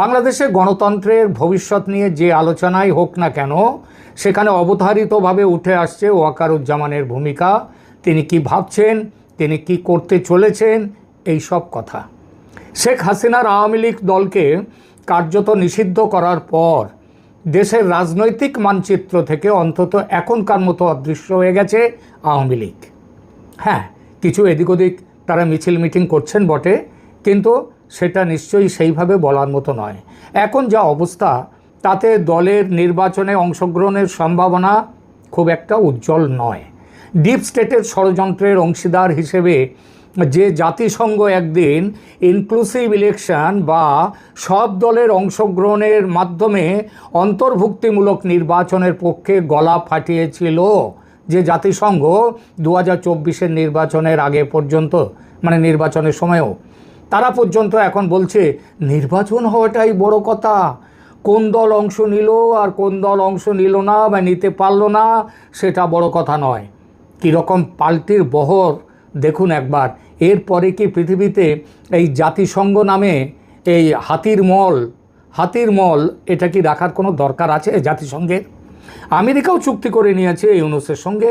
বাংলাদেশে গণতন্ত্রের ভবিষ্যৎ নিয়ে যে আলোচনাই হোক না কেন, সেখানে অবধারিতভাবে উঠে আসছে ওয়াকারুজ্জামানের ভূমিকা। তিনি কি ভাবছেন, তিনি কি করতে চলেছেন, এই সব কথা। শেখ হাসিনার আওয়ামী লীগ দলকে কার্যত নিষিদ্ধ করার পর দেশের রাজনৈতিক মানচিত্র থেকে অন্তত এখনকার মতো অদৃশ্য হয়ে গেছে আওয়ামী লীগ। হ্যাঁ কিছু এদিক ওদিক তারা মিছিল মিটিং করছেন বটে, কিন্তু সেটা নিশ্চয়ই সেইভাবে বলার মতো নয়। এখন যা অবস্থা, তাতে দলের নির্বাচনে অংশগ্রহণের সম্ভাবনা খুব একটা উজ্জ্বল নয়। ডিপ স্টেটের ষড়যন্ত্রের অংশীদার হিসেবে যে জাতিসংঘ একদিন ইনক্লুসিভ ইলেকশন বা সব দলের অংশগ্রহণের মাধ্যমে অন্তর্ভুক্তিমূলক নির্বাচনের পক্ষে গলা ফাটিয়েছিল যে জাতিসংঘ দু হাজার নির্বাচনের আগে পর্যন্ত মানে নির্বাচনের সময়ও। তারা পর্যন্ত এখন বলছে, নির্বাচন হওয়াটাই বড় কথা। কোন দল অংশ নিল আর কোন দল অংশ নিল না বা নিতে পারল না, সেটা বড় কথা নয়। কীরকম পাল্টির বহর, দেখুন একবার। এরপরে কি পৃথিবীতে এই জাতিসংঘ নামে এই হাতির মল হাতির মল, এটা কি রাখার কোনো দরকার আছে জাতিসংঘের? আমেরিকাও চুক্তি করে নিয়েছে এই ইউনুসের সঙ্গে।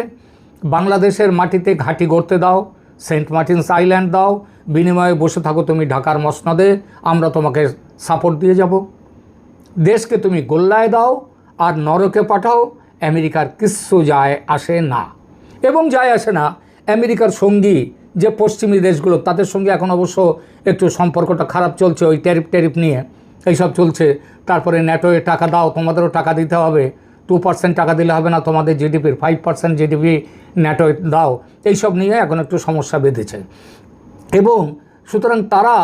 বাংলাদেশের মাটিতে ঘাঁটি গড়তে দাও, সেন্ট মার্টিনস আইল্যান্ড দাও বিনিময়ে বসে থাকো তুমি ঢাকার মসনদে, আমরা তোমাকে সাপোর্ট দিয়ে যাব। দেশকে তুমি গোল্লায় দাও আর নরকে পাঠাও, আমেরিকার কিচ্ছু যায় আসে না। এবং যায় আসে না, আমেরিকার সঙ্গী যে পশ্চিমী দেশগুলো, তাদের সঙ্গে এখন অবশ্য একটু সম্পর্কটা খারাপ চলছে, ওই ট্যারিফ ট্যারিফ নিয়ে। এইসব চলছে। তারপরে ন্যাটোয়ে টাকা দাও, তোমাদেরও টাকা দিতে হবে। টু পার্সেন্ট টাকা দিলে হবে না, তোমাদের জিডিপির ফাইভ পার্সেন্ট জিডিপি ন্যাটো দাও। এইসব নিয়ে এখন একটু সমস্যা বেঁধেছে। এবং সুতরাং তারা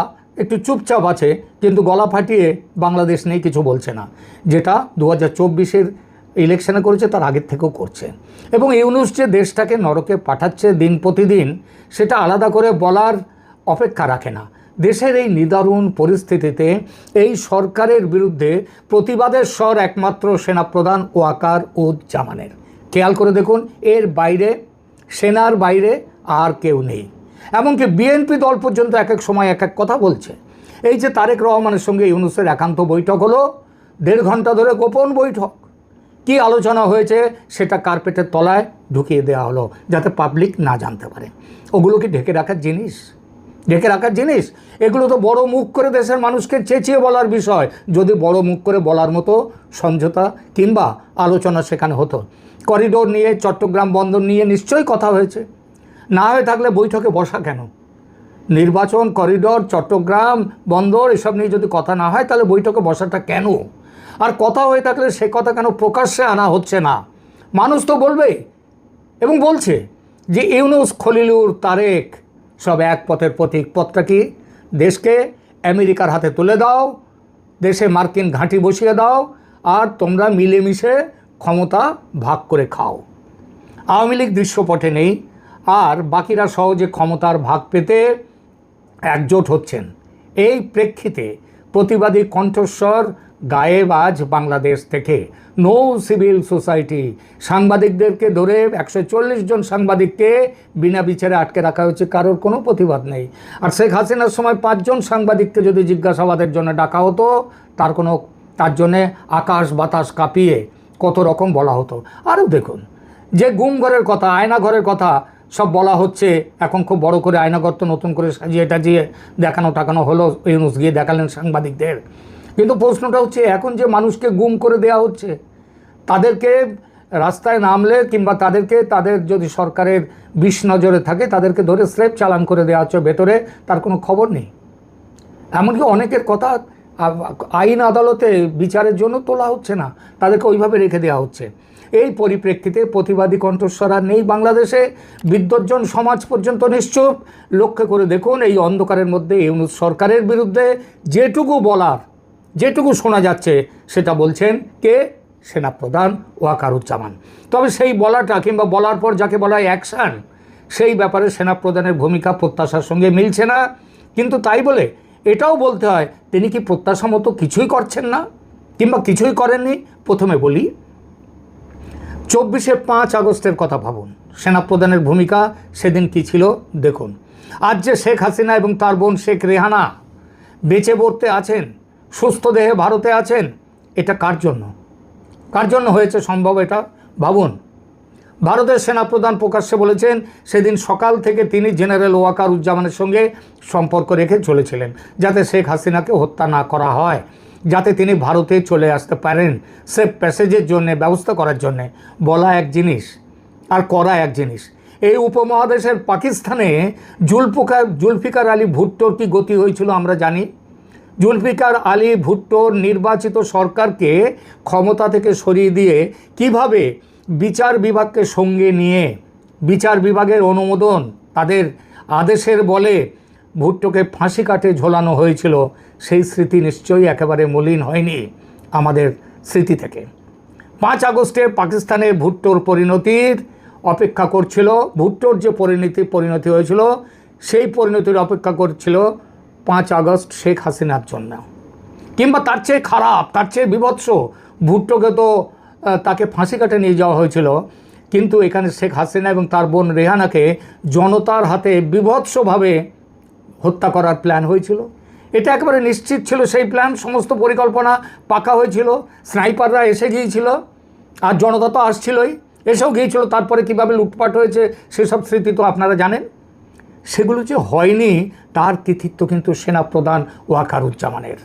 একটু চুপচাপ আছে, কিন্তু গলা ফাটিয়ে বাংলাদেশ নেই কিছু বলছে না। যেটা দু হাজার চব্বিশের ইলেকশনে করেছে, তার আগের থেকেও করছে। এবং ইউনুস যে দেশটাকে নরকে পাঠাচ্ছে দিন প্রতিদিন, সেটা আলাদা করে বলার অপেক্ষা রাখে না। দেশের এই নিদারুণ পরিস্থিতিতে এই সরকারের বিরুদ্ধে প্রতিবাদের স্বর একমাত্র সেনাপ্রধান ওয়াকার উদ জামানের। খেয়াল করে দেখুন, এর বাইরে, সেনার বাইরে আর কেউ নেই। এমনকি বিএনপি দল পর্যন্ত এক এক সময় এক এক কথা বলছে। এই যে তারেক রহমানের সঙ্গে ইউনুসের একান্ত বৈঠক হলো, দেড় ঘণ্টা ধরে গোপন বৈঠক। কি আলোচনা হয়েছে সেটা কার্পেটের তলায় ঢুকিয়ে দেওয়া হলো, যাতে পাবলিক না জানতে পারে। ওগুলো কি ঢেকে রাখার জিনিস? ঢেকে রাখার জিনিস? এগুলো তো বড় মুখ করে দেশের মানুষকে চেঁচিয়ে বলার বিষয়। যদি বড় মুখ করে বলার মতো সমঝোতা কিংবা আলোচনা সেখানে হতো। করিডোর নিয়ে, চট্টগ্রাম বন্দর নিয়ে নিশ্চয়ই কথা হয়েছে। না হয়ে থাকলে বৈঠকে বসা কেন? নির্বাচন, করিডোর, চট্টগ্রাম, বন্দর, এসব নিয়ে যদি কথা না হয়, তাহলে বৈঠকে বসাটা কেন? আর কথা হয়ে থাকলে সে কথা কেন প্রকাশ্যে আনা হচ্ছে না? মানুষ তো বলবে এবং বলছে যে ইউনুস খলিলুর তারেক সব এক পথের প্রতীক। পথটা কি? দেশকে আমেরিকার হাতে তুলে দাও, দেশে মার্কিন ঘাঁটি বসিয়ে দাও, আর তোমরা মিলেমিশে ক্ষমতা ভাগ করে খাও। আওয়ামী লীগ দৃশ্যপটে নেই। আর বাকিরা সহজে ক্ষমতার ভাগ পেতে একজোট হচ্ছেন। এই প্রেক্ষিতে প্রতিবাদী কণ্ঠস্বর গায়েব আজ বাংলাদেশ থেকে। No civil society. সাংবাদিকদেরকে ধরে একশো চল্লিশ জন সাংবাদিককে বিনা বিচারে আটকে রাখা হয়েছে, কারোর কোনো প্রতিবাদ নেই। আর শেখ হাসিনার সময় পাঁচজন সাংবাদিককে যদি জিজ্ঞাসাবাদের জন্য ডাকা হতো, তার কোনো, তার জন্যে আকাশ বাতাস কাঁপিয়ে কত রকম বলা হতো। আরও দেখুন, যে গুম ঘরের কথা, আয়না ঘরের কথা সব বলা হচ্ছে, এখন খুব বড় করে আয়নাঘর তো নতুন করে সাজিয়ে টাজিয়ে দেখানো টাকানো হলো ইউনুস, গিয়ে দেখালেন সাংবাদিকদের। কিন্তু প্রশ্নটা হচ্ছে, এখন যে মানুষকে গুম করে দেয়া হচ্ছে, তাদেরকে রাস্তায় নামলে কিংবা তাদেরকে, তাদের যদি সরকারের বিষ নজরে থাকে, তাদেরকে ধরে স্রেপ চালান করে দেওয়া হচ্ছে, ভেতরে তার কোনো খবর নেই। এমনকি অনেকের কথা আইন আদালতে বিচারের জন্য তোলা হচ্ছে না, তাদেরকে ওইভাবে রেখে দেওয়া হচ্ছে। এই পরিপ্রেক্ষিতে প্রতিবাদী কণ্ঠস্বর আর নেই বাংলাদেশে। বিদ্বজ্জন সমাজ পর্যন্ত নিশ্চুপ। লক্ষ্য করে দেখুন, এই অন্ধকারের মধ্যে ইউনুস সরকারের বিরুদ্ধে যেটুকু বলার, যেটুকু শোনা যাচ্ছে, সেটা বলছেন কে? সেনাপ্রধান ওয়াকারুজ্জামান। তবে সেই বলাটা কিংবা বলার পর যাকে বলা হয় অ্যাকশান, সেই ব্যাপারে সেনাপ্রধানের ভূমিকা প্রত্যাশার সঙ্গে মিলছে না। কিন্তু তাই বলে এটাও বলতে হয়, তিনি কি প্রত্যাশা মতো কিছুই করছেন না? কিংবা কিছুই করেননি? প্রথমে বলি চব্বিশে পাঁচ আগস্টের কথা ভাবুন। সেনাপ্রধানের ভূমিকা সেদিন কি ছিল দেখুন। আজ যে শেখ হাসিনা এবং তার বোন শেখ রেহানা বেঁচে পড়তে আছেন, সুস্থ দেহে ভারতে আছেন, এটা কার জন্য? কার জন্য হয়েছে সম্ভব এটা? ভাবুন। ভারতের সেনাপ্রধান প্রকাশ্যে বলেছেন, সেদিন সকাল থেকে তিনি জেনারেল ওয়াকার উজ্জামানের সঙ্গে সম্পর্ক রেখে চলেছিলেন, যাতে শেখ হাসিনাকে হত্যা না করা হয়। যাতে তিনি ভারতে চলে আসতে পারেন সেফ প্যাসেজের জন্য, ব্যবস্থা করার জন্যে। বলা এক জিনিস, আর করা এক জিনিস। এই উপমহাদেশের পাকিস্তানে জুলফিকার জুলফিকার আলী ভুট্টোর কি গতি হয়েছিল আমরা জানি। জুলফিকার আলী ভুট্টোর নির্বাচিত সরকারকে ক্ষমতা থেকে সরিয়ে দিয়ে কীভাবে বিচার বিভাগকে সঙ্গে নিয়ে, বিচার বিভাগের অনুমোদন, তাদের আদেশের বলে ভুট্টোকে ফাঁসি কাটে ঝোলানো হয়েছিল, সেই স্মৃতি নিশ্চয়ই একেবারে মলিন হয়নি আমাদের স্মৃতি থেকে। পাঁচ আগস্টে পাকিস্তানে ভুট্টোর পরিণতির অপেক্ষা করছিল ভুট্টোর যে পরিণতি পরিণতি হয়েছিল, সেই পরিণতির অপেক্ষা করছিল পাঁচ আগস্ট শেখ হাসিনার জন্য। কিংবা তার চেয়ে খারাপ, তার চেয়ে বিভৎস ভুট্টোকে তো তাকে ফাঁসি কাটে নিয়ে যাওয়া হয়েছিল, কিন্তু এখানে শেখ হাসিনা এবং তার বোন রেহানাকে জনতার হাতে বিভৎসভাবে হত্যা করার প্ল্যান হয়েছিল। এটা একেবারে নিশ্চিত ছিল সেই প্ল্যান সমস্ত পরিকল্পনা পাকা হয়েছিল স্নাইপাররা এসে গিয়েছিল আর জনতা তো আসছিলই, এসেও গিয়েছিল, তারপরে কীভাবে লুটপাট হয়েছে সেসব স্মৃতি তো আপনারা জানেন। সেগুলো যে হয়নি, তার কৃতিত্ব কিন্তু সেনাপ্রধান ওয়াকারুজ্জামানের।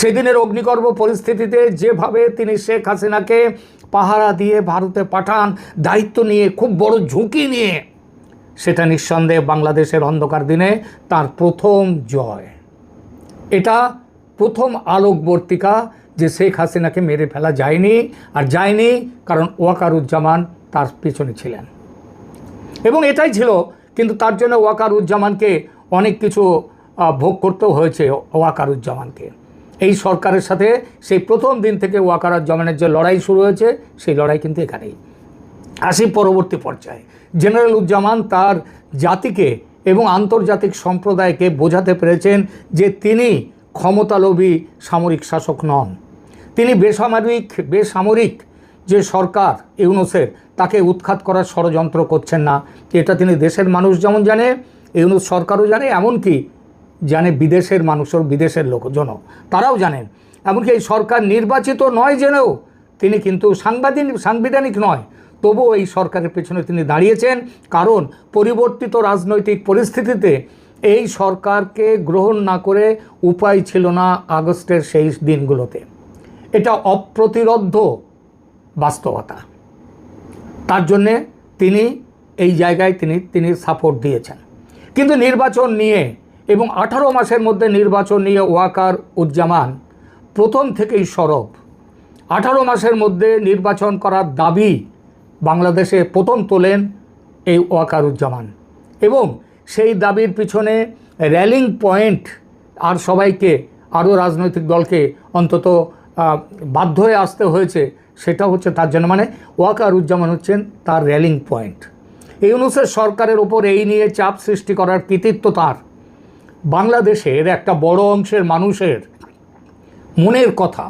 সেদিনের অগ্নিকর্ম পরিস্থিতিতে যেভাবে তিনি শেখ হাসিনাকে পাহারা দিয়ে ভারতে পাঠান, দায়িত্ব নিয়ে, খুব বড় ঝুঁকি নিয়ে সেটা নিঃসন্দেহে বাংলাদেশের অন্ধকার দিনে তার প্রথম জয়। এটা প্রথম আলোকবর্তিকা যে শেখ হাসিনাকে মেরে ফেলা যায়নি, আর যায়নি কারণ ওয়াকারুজ্জামান তার পেছনে ছিলেন। এবং এটাই ছিল, কিন্তু তার জন্য ওয়াকারুজ্জামানকে অনেক কিছু ভোগ করতেও হয়েছে ওয়াকারুজ্জামানকে। এই সরকারের সাথে সেই প্রথম দিন থেকে ওয়াকারুজ্জামানের যে লড়াই শুরু হয়েছে, সেই লড়াই কিন্তু এখানেই। আসি পরবর্তী পর্যায়ে। জেনারেল উজ্জামান তার জাতিকে এবং আন্তর্জাতিক সম্প্রদায়কে বোঝাতে পেরেছেন যে তিনি ক্ষমতালোভী সামরিক শাসক নন। তিনি বেসামরিক বেসামরিক যে সরকার ইউনুসের, তাকে উৎখাত করার ষড়যন্ত্র করছেন না। এটা তিনি দেশের মানুষ যেমন জানে, ইউনুস সরকারও জানে, এমনকি জানে বিদেশের মানুষও, বিদেশের লোকজনও। তারাও জানেন। এমনকি এই সরকার নির্বাচিত নয় জেনেও তিনি কিন্তু সাংবাদিক সাংবিধানিক নয় তবুও এই সরকারের পেছনে তিনি দাঁড়িয়েছেন। কারণ পরিবর্তিত রাজনৈতিক পরিস্থিতিতে এই সরকারকে গ্রহণ না করে উপায় ছিল না আগস্টের সেই দিনগুলোতে। এটা অপ্রতিরোধ্য বাস্তবতা। তার জন্যে তিনি এই জায়গায় তিনি তিনি সাপোর্ট দিয়েছেন। কিন্তু নির্বাচন নিয়ে এবং আঠারো মাসের মধ্যে নির্বাচন নিয়ে ওয়াকার উজ্জামান প্রথম থেকেই সরব। আঠারো মাসের মধ্যে নির্বাচন করার দাবি বাংলাদেশে প্রথম তোলেন এই ওয়াকারুজ্জামান। এবং সেই দাবির পিছনে র্যালিং পয়েন্ট আর সবাইকে, আরও রাজনৈতিক দলকে অন্তত বাধ্য হয়ে আসতে হয়েছে, সেটা হচ্ছে তার জন্য। মানে ওয়াকারুজ্জামান হচ্ছেন তার র্যালিং পয়েন্ট। এই ইউনুসের সরকারের ওপর এই নিয়ে চাপ সৃষ্টি করার কৃতিত্ব তার। বাংলাদেশের একটা বড় অংশের মানুষের মনের কথা,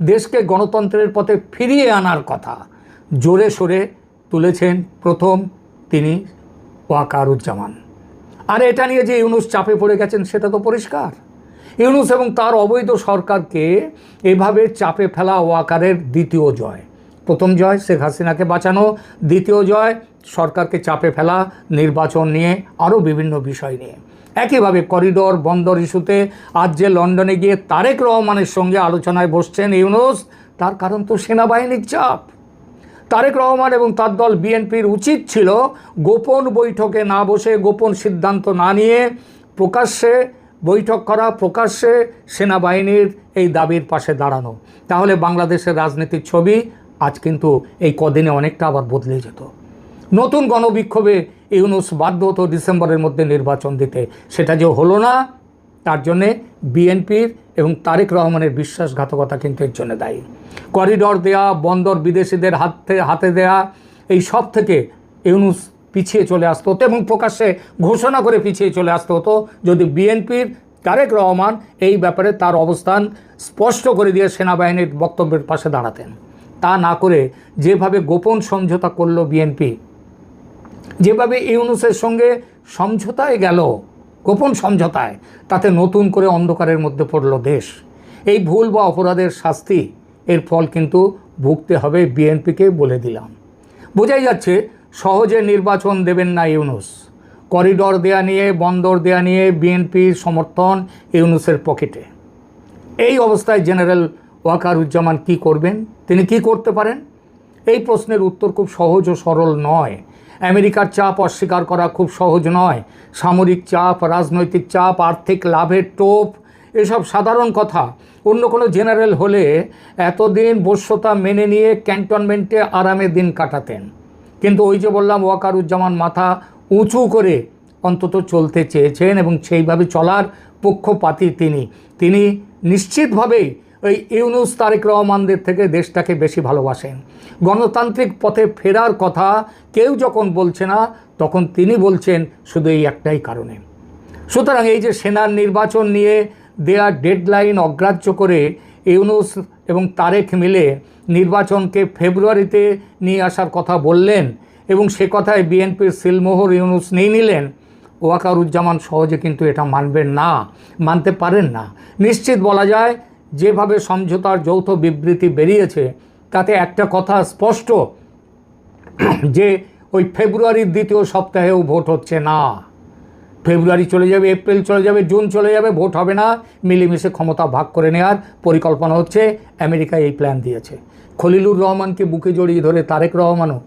দেশকে গণতন্ত্রের পথে ফিরিয়ে আনার কথা জোরে সোরে তুলেছেন প্রথম তিনি ওয়াকারুজ্জামান। আর এটা নিয়ে যে ইউনুস চাপে পড়ে গেছেন, সেটা তো পরিষ্কার। ইউনুস এবং তার অবৈধ সরকারকে এভাবে চাপে ফেলা ওয়াকারের দ্বিতীয় জয়। প্রথম জয় শেখ হাসিনাকে বাঁচানো, দ্বিতীয় জয় সরকারকে চাপে ফেলা, নির্বাচন নিয়ে আরও বিভিন্ন বিষয় নিয়ে। একইভাবে করিডোর বন্দর ইস্যুতে আজ যে লন্ডনে গিয়ে তারেক রহমানের সঙ্গে আলোচনায় বসছেন ইউনুস, তার কারণ তো সেনাবাহিনীর চাপ। তারেক রহমান এবং তার দল বিএনপির উচিত ছিল গোপন বৈঠকে না বসে গোপন সিদ্ধান্ত না নিয়ে প্রকাশ্যে বৈঠক করা, প্রকাশ্যে সেনাবাহিনীর এই দাবির পাশে দাঁড়ানো। তাহলে বাংলাদেশের রাজনীতির ছবি আজ কিন্তু এই কদিনে অনেকটা আবার বদলে যেত। নতুন গণবিক্ষোভে ইউনুস বাধ্য হতো ডিসেম্বরের মধ্যে নির্বাচন দিতে। সেটা যে হলো না তার জন্যে বিএনপির এবং তারেক রহমানের বিশ্বাসঘাতকতা কিন্তু এর জন্য দায়ী। করিডর দেয়া, বন্দর বিদেশিদের হাতে হাতে দেয়া, এই সব থেকে ইউনুস পিছিয়ে চলে আসতে হতো এবং প্রকাশ্যে ঘোষণা করে পিছিয়ে চলে আসতে হতো যদি বিএনপির তারেক রহমান এই ব্যাপারে তার অবস্থান স্পষ্ট করে দিয়ে সেনাবাহিনীর বক্তব্যের পাশে দাঁড়াতেন। তা না করে যেভাবে গোপন সমঝোতা করল বিএনপি, যেভাবে ইউনুসের সঙ্গে সমঝোতায় গেল গোপন সমঝোতায় তাতে নতুন করে অন্ধকারের মধ্যে পড়ল দেশ। এই ভুল বা অপরাধের শাস্তি, এর ফল কিন্তু ভুগতে হবে বিএনপিকে বলে দিলাম। বোঝাই যাচ্ছে, সহজে নির্বাচন দেবেন না ইউনুস। করিডর দেয়া নিয়ে, বন্দর দেয়া নিয়ে বিএনপির সমর্থন ইউনুসের পকেটে। এই অবস্থায় জেনারেল ওয়াকারুজ্জামান কি করবেন? তিনি কি করতে পারেন? এই প্রশ্নের উত্তর খুব সহজ ও সরল নয়। আমেরিকার চাপ অস্বীকার করা খুব সহজ নয়। সামরিক চাপ, রাজনৈতিক চাপ, আর্থিক লাভের টোপ, এসব সাধারণ কথা। অন্য কোনো জেনারেল হলে এতদিন বশ্যতা মেনে নিয়ে ক্যান্টনমেন্টে আরামে দিন কাটাতেন। কিন্তু ওই যে বললাম, ওয়াকারুজ্জামান মাথা উঁচু করে অন্তত চলতে চেয়েছেন এবং সেইভাবে চলার পক্ষপাতি তিনি। তিনি নিশ্চিতভাবেই ওই ইউনুস তারেক রহমানদের থেকে দেশটাকে বেশি ভালোবাসেন। গণতান্ত্রিক পথে ফেরার কথা কেউ যখন বলছে না, তখন তিনি বলছেন শুধু এই একটাই কারণে। সুতরাং এই যে সেনার নির্বাচন নিয়ে দেয়া ডেডলাইন অগ্রাহ্য করে ইউনুস এবং তারেক মিলে নির্বাচনকে ফেব্রুয়ারিতে নিয়ে আসার কথা বললেন এবং সে কথায় বিএনপির সিলমোহর ইউনুস নিয়ে নিলেন, ওয়াকারুজ্জামান সহজে কিন্তু এটা মানবেন না, মানতে পারেন না। নিশ্চিত বলা যায় যেভাবে সমঝোতার যৌথ বিবৃতি বেরিয়েছে, তাতে একটা কথা স্পষ্ট, যে ওই ফেব্রুয়ারির দ্বিতীয় সপ্তাহেও ভোট হচ্ছে না। ফেব্রুয়ারি চলে যাবে, এপ্রিল চলে যাবে, জুন চলে যাবে, ভোট হবে না। মিলেমিশে ক্ষমতা ভাগ করে নেওয়ার পরিকল্পনা হচ্ছে, আমেরিকা এই প্ল্যান দিয়েছে। খলিলুর রহমানকে বুকে জড়িয়ে ধরে তারেক রহমানও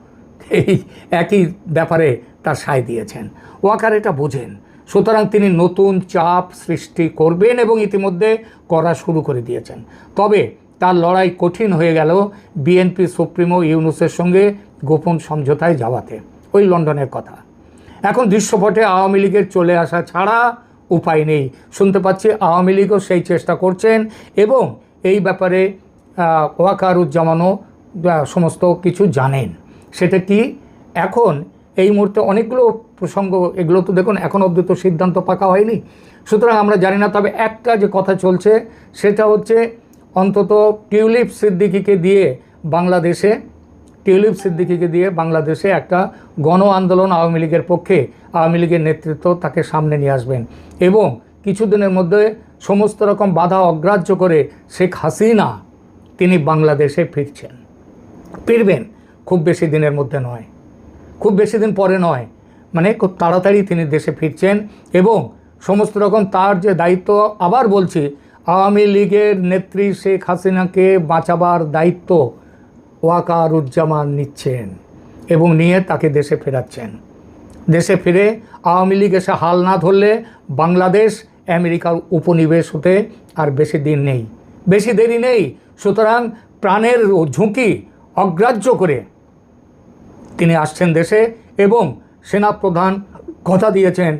এই একই ব্যাপারে তার সায় দিয়েছেন। ওয়াকার এটা বোঝেন। সুতরাং তিনি নতুন চাপ সৃষ্টি করবেন এবং ইতিমধ্যে করা শুরু করে দিয়েছেন। তবে তার লড়াই কঠিন হয়ে গেল বিএনপি সুপ্রিমো ইউনুসের সঙ্গে গোপন সমঝোতায় যাওয়াতে। ওই লন্ডনের কথা। এখন দৃশ্যপটে আওয়ামী লীগের চলে আসা ছাড়া উপায় নেই। শুনতে পাচ্ছি আওয়ামী লীগও সেই চেষ্টা করছেন এবং এই ব্যাপারে ওয়াকারুজ্জামানও সমস্ত কিছু জানেন। সেটা কি? এখন এই মুহূর্তে অনেকগুলো প্রসঙ্গ, এগুলো তো দেখুন, এখন অবধি তো সিদ্ধান্ত পাকা হয়নি। সুতরাং আমরা জানি না, তবে একটা যে কথা চলছে, সেটা হচ্ছে অন্তত টিউলিপ সিদ্দিকিকে দিয়ে বাংলাদেশে, টিউলিপ সিদ্দিকিকে দিয়ে বাংলাদেশে একটা গণ আন্দোলন আওয়ামী লীগের পক্ষে, আওয়ামী লীগের নেতৃত্ব তাকে সামনে নিয়ে আসবেন। এবং কিছুদিনের মধ্যে সমস্ত রকম বাধা অগ্রাহ্য করে শেখ হাসিনা, তিনি বাংলাদেশে ফিরছেন। ফিরবেন, খুব বেশি দিনের মধ্যে নয়। খুব বেশি দিন পরে নয়। মানে খুব তাড়াতাড়ি তিনি দেশে ফিরছেন এবং সমস্ত রকম তার যে দায়িত্ব আবার বলছি, আওয়ামী লীগের নেত্রী শেখ হাসিনাকে বাঁচাবার দায়িত্ব ওয়াকারুজ্জামান নিচ্ছেন এবং নিয়ে তাকে দেশে ফেরাচ্ছেন। দেশে ফিরে আওয়ামী লীগ এসে হাল না ধরলে বাংলাদেশ আমেরিকার উপনিবেশ হতে আর বেশি দিন নেই। বেশি দেরি নেই। সুতরাং প্রাণের ঝুঁকি অগ্রাহ্য করে আসছেন দেশে এবং সেনাপ্রধান কথা দিয়েছেন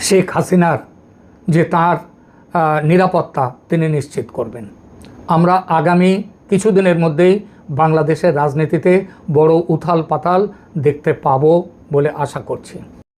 শেখ হাসিনার যে তার নিরাপত্তা তিনি নিশ্চিত করবেন। আমরা আগামী কিছুদিনের মধ্যেই বাংলাদেশের রাজনীতিতে বড় উথাল পাতাল দেখতে পাবো বলে আশা করছি।